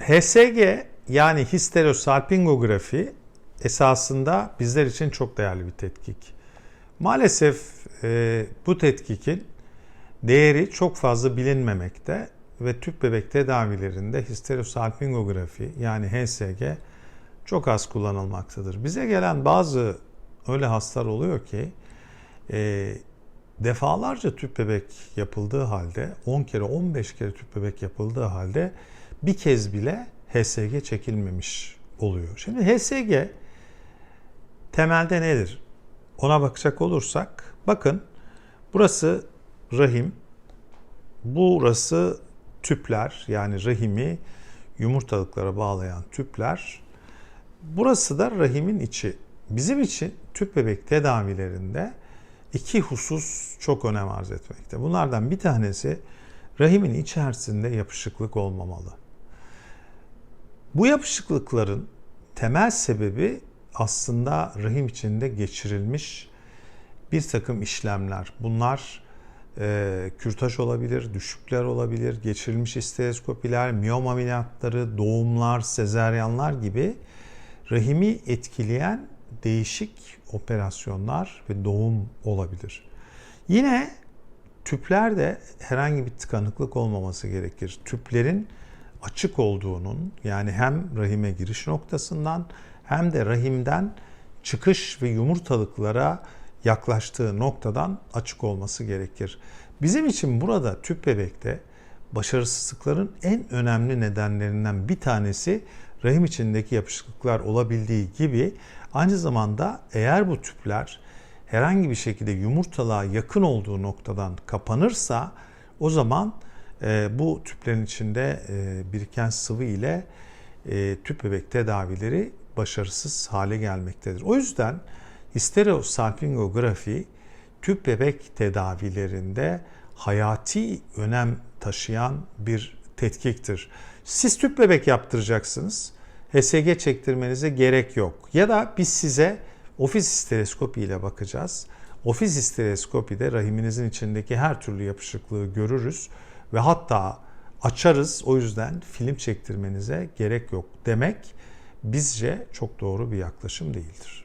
HSG yani histerosalpingografi esasında bizler için çok değerli bir tetkik. Maalesef e, bu tetkikin değeri çok fazla bilinmemekte ve tüp bebek tedavilerinde histerosalpingografi yani HSG çok az kullanılmaktadır. Bize gelen bazı öyle hastalar oluyor ki e, defalarca tüp bebek yapıldığı halde 10 kere 15 kere tüp bebek yapıldığı halde bir kez bile HSG çekilmemiş oluyor. Şimdi HSG temelde nedir? Ona bakacak olursak bakın burası rahim, burası tüpler yani rahimi yumurtalıklara bağlayan tüpler. Burası da rahimin içi. Bizim için tüp bebek tedavilerinde iki husus çok önem arz etmekte. Bunlardan bir tanesi rahimin içerisinde yapışıklık olmamalı. Bu yapışıklıkların temel sebebi aslında rahim içinde geçirilmiş bir takım işlemler. Bunlar e, kürtaj olabilir, düşükler olabilir, geçirilmiş isteoskopiler, miyom ameliyatları, doğumlar, sezeryanlar gibi rahimi etkileyen değişik operasyonlar ve doğum olabilir. Yine tüplerde herhangi bir tıkanıklık olmaması gerekir. Tüplerin açık olduğunun yani hem rahime giriş noktasından hem de rahimden çıkış ve yumurtalıklara yaklaştığı noktadan açık olması gerekir. Bizim için burada tüp bebekte başarısızlıkların en önemli nedenlerinden bir tanesi rahim içindeki yapışıklıklar olabildiği gibi aynı zamanda eğer bu tüpler herhangi bir şekilde yumurtalığa yakın olduğu noktadan kapanırsa o zaman bu tüplerin içinde e, biriken sıvı ile e, tüp bebek tedavileri başarısız hale gelmektedir. O yüzden histerosalpingografi tüp bebek tedavilerinde hayati önem taşıyan bir tetkiktir. Siz tüp bebek yaptıracaksınız. HSG çektirmenize gerek yok. Ya da biz size ofis histeroskopi ile bakacağız. Ofis histeroskopide rahiminizin içindeki her türlü yapışıklığı görürüz ve hatta açarız. O yüzden film çektirmenize gerek yok demek bizce çok doğru bir yaklaşım değildir.